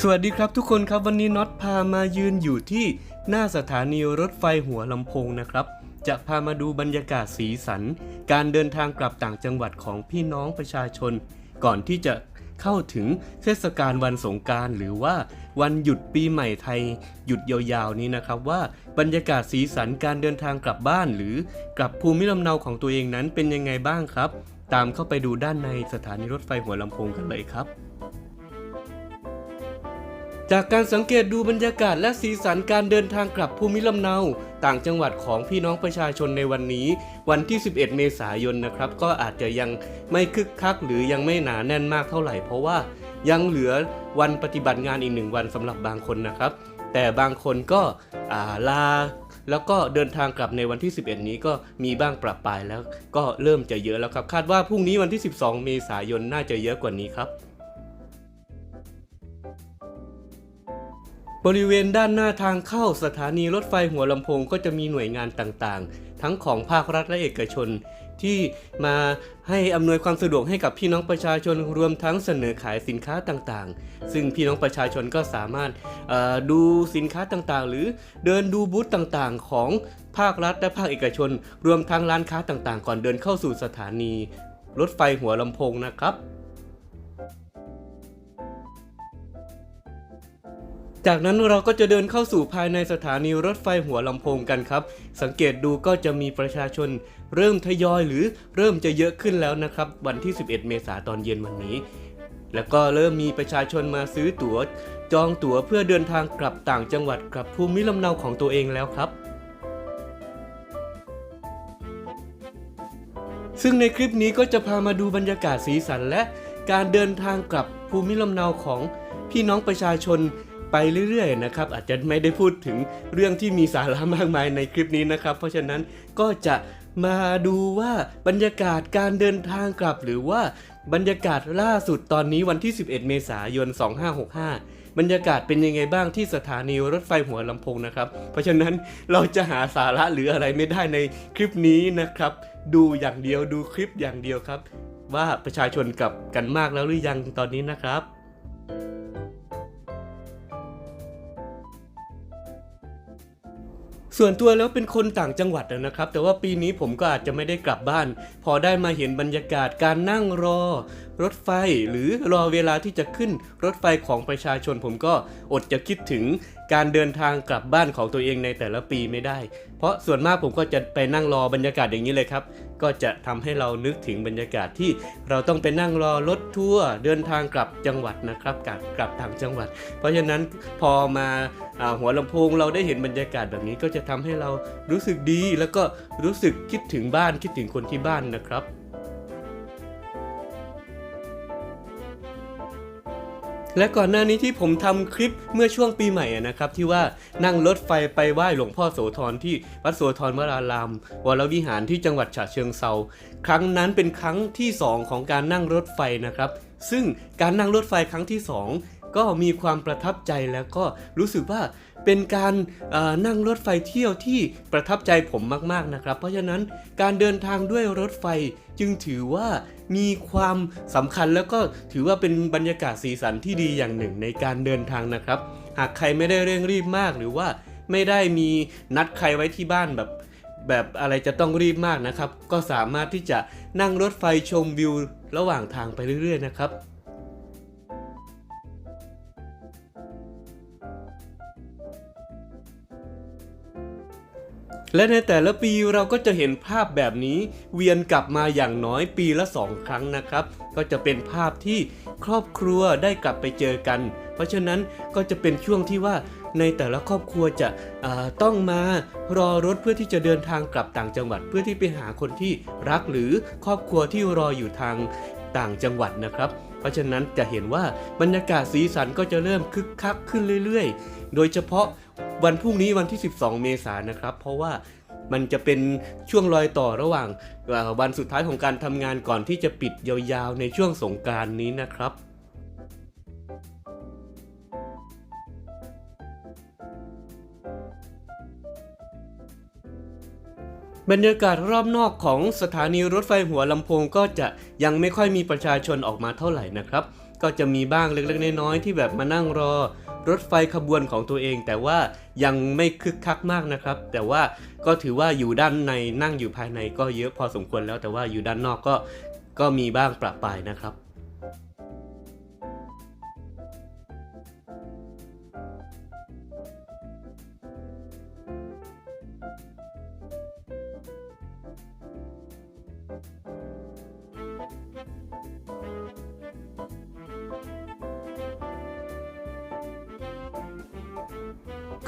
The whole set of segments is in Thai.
สวัสดีครับทุกคนครับวันนี้น็อตพามายืนอยู่ที่หน้าสถานีรถไฟหัวลำโพงนะครับ จะพามาดูบรรยากาศสีสัน การเดินทางกลับต่างจังหวัดของพี่น้องประชาชน ก่อนที่จะเข้าถึงเทศกาลวันสงการหรือว่าวันหยุดปีใหม่ไทย หยุดยาวๆนี้นะครับว่าบรรยากาศสีสันการเดินทางกลับบ้านหรือกลับภูมิลำเนาของตัวเองนั้นเป็นยังไงบ้างครับ ตามเข้าไปดูด้านในสถานีรถไฟหัวลำโพงกันเลยครับ จากการสังเกตดูบรรยากาศและสีสันการเดินทางกลับภูมิลำเนา ต่างจังหวัดของพี่น้องประชาชนในวันนี้ วันที่ 11 เมษายนนะครับ ก็อาจจะยังไม่คึกคัก หรือยังไม่หนาแน่นมากเท่าไหร่ เพราะว่ายังเหลือวันปฏิบัติงานอีกหนึ่งวันสำหรับบางคนนะครับ แต่บางคนก็าลาแล้วก็เดินทางกลับในวันที่ 11 นี้ก็มีบ้างปรับปลายแล้ว ก็เริ่มจะเยอะแล้วครับ คาดว่าพรุ่งนี้วันที่ 12 เมษายนน่าจะเยอะกว่านี้ครับ บริเวณด้านหน้าทางเข้าสถานีรถไฟหัวลำโพงก็จะมีหน่วยงานต่างๆ ทั้งของภาครัฐและเอกชน ที่มาให้อำนวยความสะดวกให้กับพี่น้องประชาชนรวมทั้งเสนอขายสินค้าต่างๆ ซึ่งพี่น้องประชาชนก็สามารถดูสินค้าต่างๆ หรือเดินดูบูธต่างๆ ของภาครัฐและภาคเอกชน รวมทั้งร้านค้าต่างๆ ก่อนเดินเข้าสู่สถานี รถไฟหัวลำโพงนะครับ จากนั้นเราก็จะเดินเข้าสู่ภายในสถานีรถไฟหัวลำโพงกันครับ สังเกตดูก็จะมีประชาชน เริ่มทยอยหรือเริ่มจะเยอะขึ้นแล้วนะครับ วันที่ 11 เมษายนตอนเย็นวันนี้ แล้วก็เริ่มมีประชาชนมาซื้อตั๋ว จองตั๋วเพื่อเดินทางกลับต่างจังหวัดกลับภูมิลำเนาของตัวเองแล้วครับซึ่งในคลิปนี้ก็จะพามาดูบรรยากาศสีสันและการเดินทางกลับภูมิลำเนาของพี่น้องประชาชน ไปเรื่อยๆนะครับ อาจจะไม่ได้พูดถึงเรื่องที่มีสาระมากมายในคลิปนี้นะครับ เพราะฉะนั้นก็จะมาดูว่าบรรยากาศการเดินทางกลับ หรือว่าบรรยากาศล่าสุดตอนนี้วันที่ 11 เมษายน 2565 บรรยากาศเป็นยังไงบ้างที่สถานีรถไฟหัวลำโพงนะครับ เพราะฉะนั้นเราจะหาสาระหรืออะไรไม่ได้ในคลิปนี้นะครับ ดูอย่างเดียวดูคลิปอย่างเดียวครับ ว่าประชาชนกลับกันมากแล้วหรือยังตอนนี้นะครับ ส่วนตัวแล้วเป็นคนต่างจังหวัดนะครับ แต่ว่าปีนี้ผมก็อาจจะไม่ได้กลับบ้าน พอได้มาเห็นบรรยากาศการนั่งรอรถไฟ หรือรอเวลาที่จะขึ้นรถไฟของประชาชน ผมก็อดจะคิดถึงการเดินทางกลับบ้านของตัวเองในแต่ละปีไม่ได้ เพราะส่วนมากผมก็จะไปนั่งรอบรรยากาศอย่างนี้เลยครับ ก็จะทำให้เรานึกถึงบรรยากาศที่เราต้องไปนั่งรอรถทัวร์เดินทางกลับจังหวัดนะครับกลับกลับต่างจังหวัด เพราะฉะนั้นพอมาอาหัวลำโพงเราได้เห็นบรรยากาศแบบนี้ก็จะทำให้เรารู้สึกดี แล้วก็รู้สึกคิดถึงบ้านคิดถึงคนที่บ้านนะครับ และก่อนหน้านี้ที่ผมทำคลิปเมื่อช่วงปีใหม่นะครับที่ว่านั่งรถไฟไปไหว้หลวงพ่อโสธรที่วัดโสธรวรารามวรวิหารที่จังหวัดฉะเชิงเซาครั้งนั้นเป็นครั้งที่ 2 ของการนั่งรถไฟนะครับ ซึ่งการนั่งรถไฟครั้งที่ 2 ก็มีความประทับใจแล้วก็รู้สึกว่าเป็นการนั่งรถไฟเที่ยวที่ประทับใจผมมากๆนะครับ เพราะฉะนั้นการเดินทางด้วยรถไฟจึงถือว่า มีความสำคัญแล้วก็ถือว่าเป็นบรรยากาศสีสันที่ดีอย่างหนึ่งในการเดินทางนะครับ หากใครไม่ได้เร่งรีบมากหรือว่าไม่ได้มีนัดใครไว้ที่บ้านแบบ แบบอะไรจะต้องรีบมากนะครับ ก็สามารถที่จะนั่งรถไฟชมวิวระหว่างทางไปเรื่อยๆนะครับ และในแต่ละปีเราก็จะเห็นภาพแบบนี้ เวียนกลับมาอย่างน้อยปีละสองครั้งนะครับ ก็จะเป็นภาพที่ครอบครัวได้กลับไปเจอกัน เพราะฉะนั้นก็จะเป็นช่วงที่ว่าในแต่ละครอบครัวจะต้องมารอรถเพื่อที่จะเดินทางกลับต่างจังหวัด เพื่อที่ไปหาคนที่รักหรือครอบครัวที่รออยู่ทางต่างจังหวัดนะครับ เพราะฉะนั้นจะเห็นว่าบรรยากาศสีสันก็จะเริ่มคึกคักขึ้นเรื่อยๆ โดยเฉพาะ วันพรุ่งนี้วันที่ 12 เมษายนนะครับ เพราะว่ามันจะเป็นช่วงรอยต่อระหว่างวันสุดท้ายของการทำงานก่อนที่จะปิดยาวๆในช่วงสงกานต์นี้นะครับบรรยากาศรอบนอกของสถานีรถไฟหัวลำโพงก็จะยังไม่ค่อยมีประชาชนออกมาเท่าไหร่นะครับ ก็จะมีบ้างเล็กๆน้อยๆที่แบบมานั่งรอ รถไฟขบวนของตัวเอง แต่ว่ายังไม่คึกคักมากนะครับ แต่ว่าก็ถือว่าอยู่ด้านในนั่งอยู่ภายในก็เยอะพอสมควรแล้ว แต่ว่าอยู่ด้านนอกก็ก็มีบ้างประปายนะครับ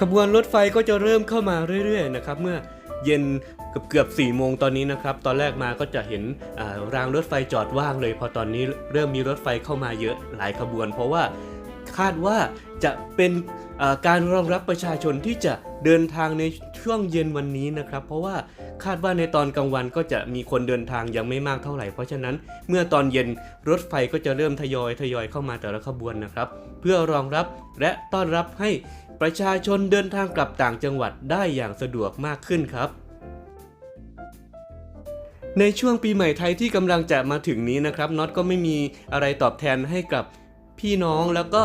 ขบวนรถไฟก็จะเริ่มเข้ามาเรื่อยๆนะครับเมื่อเย็นเกือบเกือบสี่โมงตอนนี้นะครับ ตอนแรกมาก็จะเห็นารางรถไฟจอดว่างเลย พอตอนนี้เริ่มมีรถไฟเข้ามาเยอะหลายขบวน เพราะว่าคาดว่าจะเป็นาการรองรับประชาชนที่จะเดินทางในช่วงเย็นวันนี้นะครับ เพราะว่า คาดว่าในตอนกลางวันก็จะมีคนเดินทางยังไม่มากเท่าไหร่ เพราะฉะนั้นเมื่อตอนเย็นรถไฟก็จะเริ่มทยอยทยอยเข้ามาแต่ละขบวนนะครับ เพื่อรองรับและต้อนรับให้ประชาชนเดินทางกลับต่างจังหวัดได้อย่างสะดวกมากขึ้นครับในช่วงปีใหม่ไทยที่กำลังจะมาถึงนี้นะครับน็อตก็ไม่มีอะไรตอบแทนให้กับพี่น้องแล้วก็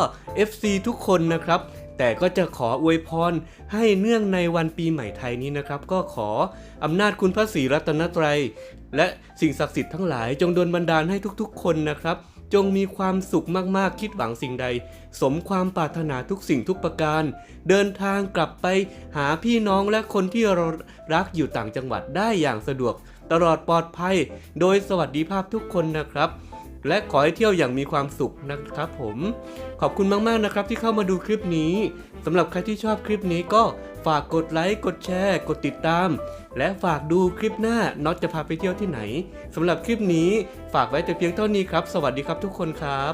FC ทุกคนนะครับ แต่ก็จะขออวยพรให้เนื่องในวันปีใหม่ไทยนี้นะครับ ก็ขออำนาจคุณพระศรีรัตนตรัย และสิ่งศักดิ์สิทธิ์ทั้งหลายจงดลบันดาลให้ทุกๆ คนนะครับ จงมีความสุขมากๆ คิดหวังสิ่งใด สมความปรารถนาทุกสิ่งทุกประการ เดินทางกลับไปหาพี่น้องและคนที่เรารักอยู่ต่างจังหวัดได้อย่างสะดวก ตลอดปลอดภัย โดยสวัสดิภาพทุกคนนะครับ และขอให้เที่ยวอย่างมีความสุขนะครับผม ขอบคุณมากๆนะครับที่เข้ามาดูคลิปนี้สำหรับใครที่ชอบคลิปนี้ก็ฝากกดไลค์ กดแชร์ กดติดตาม และฝากดูคลิปหน้าน็อตจะพาไปเที่ยวที่ไหนสำหรับคลิปนี้ฝากไว้แต่เพียงเท่านี้ครับ สวัสดีครับทุกคนครับ